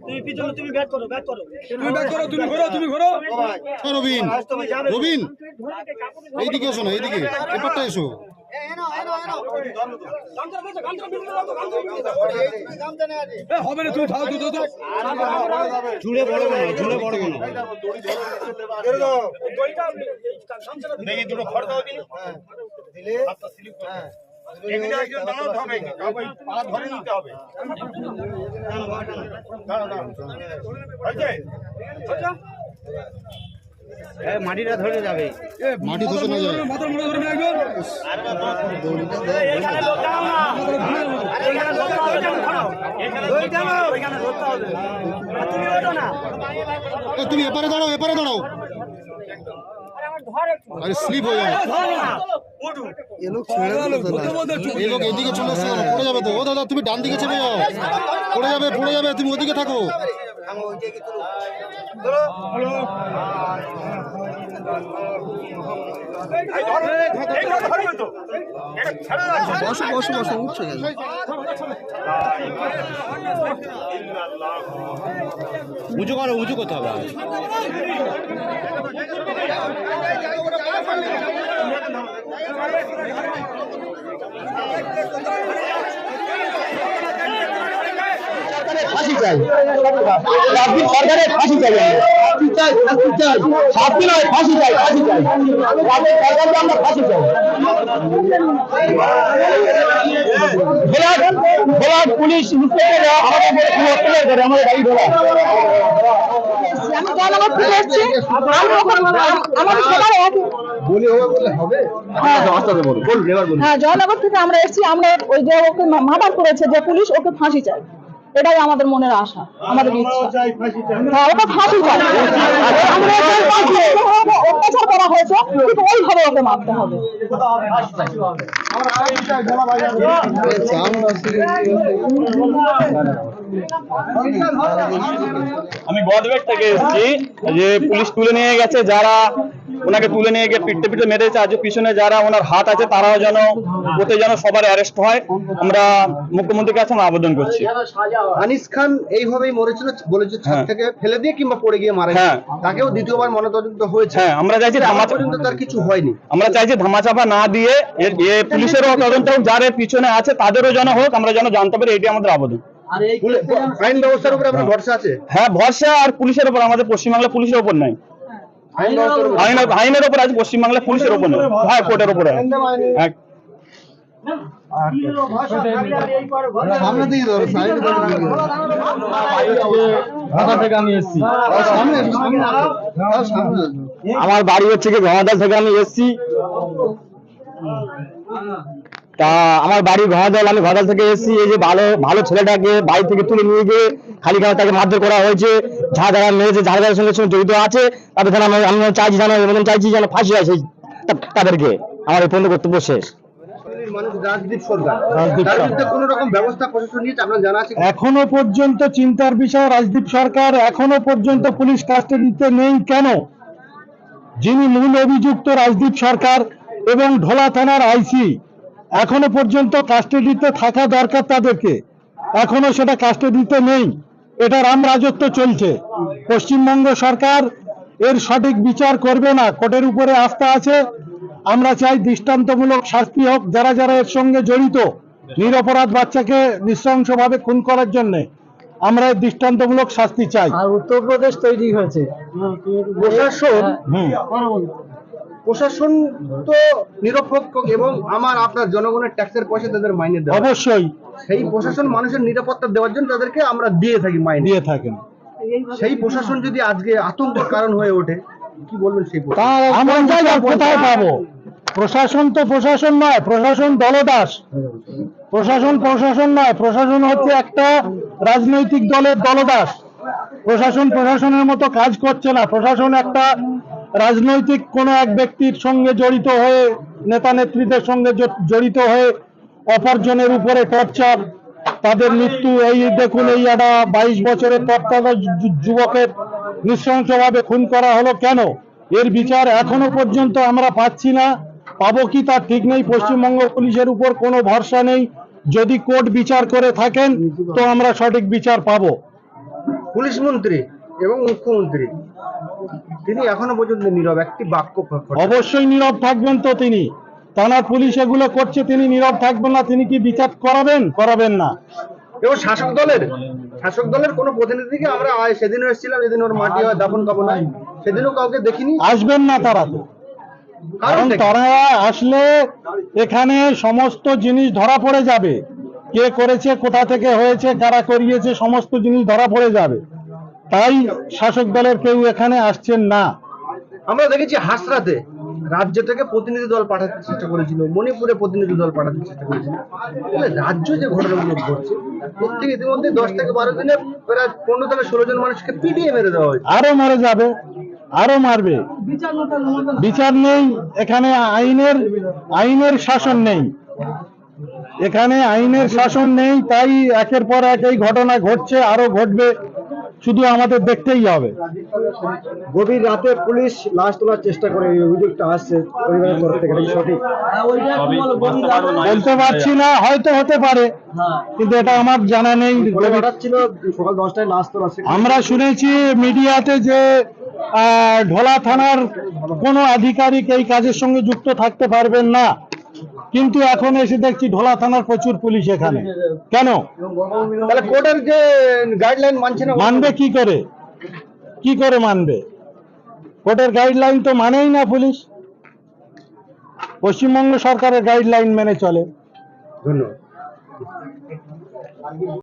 তুমি পিছনে তুমি ব্যাট করো ব্যাট করো। তুমি ব্যাক করো তুমি ঘোরো তুমি ঘোরো। রবিন। রবিন এইদিকে এসো না এইদিকে। এপারটা এসো। হবে না তুমি থাও তো তো ঝুড়ে বড় না ঝুড়ে বড় না। দেখি দুটো খড় দাও দিন হাতটা স্লিপ এখানে একজন দাঁড়াতে হবে পা ধরে নিতে হবে। দাঁড়াও দাঁড়াও। হয়েছে? মাটিটা ধরে যাবে। মাটি ধসে না আর তুমি এপারে দাঁড়াও এপারে দাঁড়াও। আরে স্লিপ হয়ে যাবে। ধরো লোক এদিকে চলে কেন? পড়ে যাবে তো। ও দাদা তুমি ডান দিকে চেপে যাও। পড়ে যাবে পড়ে যাবে তুমি ওদিকে থাকো। বসো বসো বসো উঠছে উঁচু করো উঁচু করতে হবে ফাঁসি চাই। ফাঁসি চাই। চাই ফাঁসি চাই। শাস্তি নয় ফাঁসি চাই ফাঁসি চাই। আমরা ফাঁসি চাই। ভোলাট ভোলাট পুলিশ আমাদের উপরে খুব অত্যাচার করে আমাদের গাড়ি ধরা আমি জয়নগর থেকে এসেছি। আমাদের সবার একই বলি হবে বললে হবে? আস্তে বলুন। বলুন এবার বলুন। হ্যাঁ জয়নগর থেকে আমরা এসেছি। আমরা ওই যে ওকে মার্ডার করেছে যে পুলিশ ওকে ফাঁসি চাই। এটাই আমাদের মনের আশা আমাদের ইচ্ছা। হ্যাঁ ওকে ফাঁসি চাই অত্যাচার করা হয়েছে কিন্তু ওইভাবে ওকে মারতে হবে। আমি গদবেট থেকে এসেছি। যে পুলিশ তুলে নিয়ে গেছে যারা ওনাকে তুলে নিয়ে গিয়ে পিটতে পিটতে মেরেছে আজ পিছনে যারা ওনার হাত আছে তারাও যেন ওতে যেন সবার অ্যারেস্ট হয়। আমরা মুখ্যমন্ত্রীর কাছে আমরা আবেদন করছি। আনিস খান এইভাবেই মরেছিল বলেছে ছাদ হ্যাঁ। থেকে ফেলে দিয়ে কিংবা পড়ে গিয়ে মারা হ্যাঁ। তাকেও দ্বিতীয়বার ময়নাতদন্ত হয়েছে। হ্যাঁ আমরা চাইছি ধামাচা পর্যন্ত তার কিছু হয়নি। আমরা চাইছি ধামাচাপা না দিয়ে পুলিশেরও তদন্ত হোক যার পিছনে আছে তাদেরও যেন হোক আমরা যেন জানতে পারি এটি আমাদের আবেদন। আইন ব্যবস্থার উপরে আপনার ভরসা আছে? হ্যাঁ ভরসা আর পুলিশের ওপর আমাদের পশ্চিমবাংলা পুলিশের ওপর নাই। আইন আইনের আইনের ওপর আছে পশ্চিমবাংলা পুলিশের ওপর নয় হ্যাঁ কোর্টের। হ্যাঁ। এসো। আমার বাড়ি হচ্ছে কি ঘমাদাল থেকে আমি এসেছি। তা আমার বাড়ি ঘমাদাল আমি ঘমাদাল থেকে এসেছি এই যে ভালো ভালো ছেলেটাকে বাড়ি থেকে তুলে নিয়ে গিয়ে খালি খালি তাকে মারধর করা হয়েছে। যা যারা মেরেছে যারা যারা সঙ্গে সঙ্গে জড়িত আছে তাদের যেন আমি- আমি চাইছি যেন এবং চাইছি যেন ফাঁসি হয় সেই তাদেরকে। আমার এই পর্যন্ত কর্তব্য শেষ? এখনও পর্যন্ত চিন্তার বিষয় রাজদীপ সরকার এখনও পর্যন্ত পুলিশ কাস্টাডিতে নেই কেন? যিনি মূল অভিযুক্ত রাজদীপ সরকার এবং ঢোলা থানার আইসি এখনও পর্যন্ত কাস্টাডিতে থাকা দরকার তাদেরকে। এখনও সেটা কাস্টাডিতে নেই। এটা রাম রাজত্ব চলছে। পশ্চিমবঙ্গ সরকার এর সঠিক বিচার করবে না। কোর্টের উপরে আস্থা আছে। আমরা চাই দৃষ্টান্তমূলক শাস্তি হোক। যারা যারা এর সঙ্গে জড়িত নিরপরাধ বাচ্চাকে নৃশংসভাবে খুন করার জন্য আমরা দৃষ্টান্তমূলক শাস্তি চাই। আর উত্তরপ্রদেশ তৈরি হয়েছে। প্রশাসন প্রশাসন তো নিরপেক্ষ এবং আমার আপনার জনগণের ট্যাক্সের পয়সা তাদের মাইনে দেওয়া অবশ্যই। সেই প্রশাসন মানুষের নিরাপত্তা দেওয়ার জন্য তাদেরকে আমরা দিয়ে থাকি মাইনে। দিয়ে থাকেন। সেই প্রশাসন যদি আজকে আতঙ্কের কারণ হয়ে ওঠে কি বলবেন সেই কোথায় পাবো? প্রশাসন তো প্রশাসন নয় প্রশাসন দলদাস। প্রশাসন প্রশাসন নয় প্রশাসন হচ্ছে একটা রাজনৈতিক দলের দলদাস। প্রশাসন প্রশাসনের মতো কাজ করছে না প্রশাসন একটা রাজনৈতিক কোনো এক ব্যক্তির সঙ্গে জড়িত হয়ে, নেতা নেত্রীদের সঙ্গে জড়িত হয়ে অপরজনের উপরে টর্চার, তাদের মৃত্যু, এই দেখুন, এই একটা বাইশ বছরের তত্ত্বাবধায়ক যুবকের নৃশংসভাবে খুন করা হলো কেন? এর বিচার এখনও পর্যন্ত আমরা পাচ্ছি না। পাবো কি তার ঠিক নেই। পশ্চিমবঙ্গ পুলিশের উপর কোনো ভরসা নেই। যদি কোর্ট বিচার করে থাকেন, তো আমরা সঠিক বিচার পাবো। পুলিশ মন্ত্রী এবং মুখ্যমন্ত্রী। তিনি এখনও পর্যন্ত নীরব একটি বাক্য অবশ্যই নীরব থাকবেন তো তিনি। থানার পুলিশ এগুলো করছে তিনি নীরব থাকবেন না তিনি কি বিচার করাবেন? করাবেন না। এবং শাসক দলের শাসক দলের কোনো প্রতিনিধিকে আমরা আয় সেদিনও এসেছিলাম যেদিন ওর মাটি হয় দাফন কাপন হয় সেদিনও কাউকে দেখিনি। আসবেন না তারা তো। কারণ তারা আসলে এখানে সমস্ত জিনিস ধরা পড়ে যাবে। কে করেছে কোথা থেকে হয়েছে কারা করিয়েছে সমস্ত জিনিস ধরা পড়ে যাবে। তাই শাসক দলের কেউ এখানে আসছেন না। আমরা দেখেছি হাসরাতে রাজ্য থেকে প্রতিনিধি দল পাঠাতে চেষ্টা করেছিল মণিপুরে প্রতিনিধি দল পাঠাতে চেষ্টা করেছিল। তাহলে রাজ্য যে ঘটনাগুলো ঘটছে প্রত্যেক ইতিমধ্যে দশ থেকে বারো দিনে প্রায় পনেরো থেকে ষোলো জন মানুষকে পিটিয়ে মেরে দেওয়া হয়েছে। আরও মরে যাবে আরও মারবে। বিচার নেই এখানে আইনের আইনের শাসন নেই। এখানে আইনের শাসন নেই তাই একের পর এক এই ঘটনা ঘটছে আরও ঘটবে। শুধু আমাদের দেখতেই হবে। গভীর রাতে পুলিশ লাশ তোলার চেষ্টা করে এই অভিযোগটা আসছে পরিবারের তরফ থেকে সঠিক? বলতে পারছি না হয়তো হতে পারে কিন্তু এটা আমার জানা নেই। ছিল সকাল দশটায় লাশ তোলা আমরা শুনেছি মিডিয়াতে যে ঢোলা থানার কোনো আধিকারিক এই কাজের সঙ্গে যুক্ত থাকতে পারবেন না। কিন্তু এখন এসে দেখছি ঢোলা থানার প্রচুর পুলিশ এখানে। কেন? তাহলে কোর্টের যে গাইডলাইন মানছে না মানবে কি করে? কি করে মানবে? কোর্টের গাইডলাইন তো মানেই না পুলিশ। পশ্চিমবঙ্গ সরকারের গাইডলাইন মেনে চলে। ধন্যবাদ।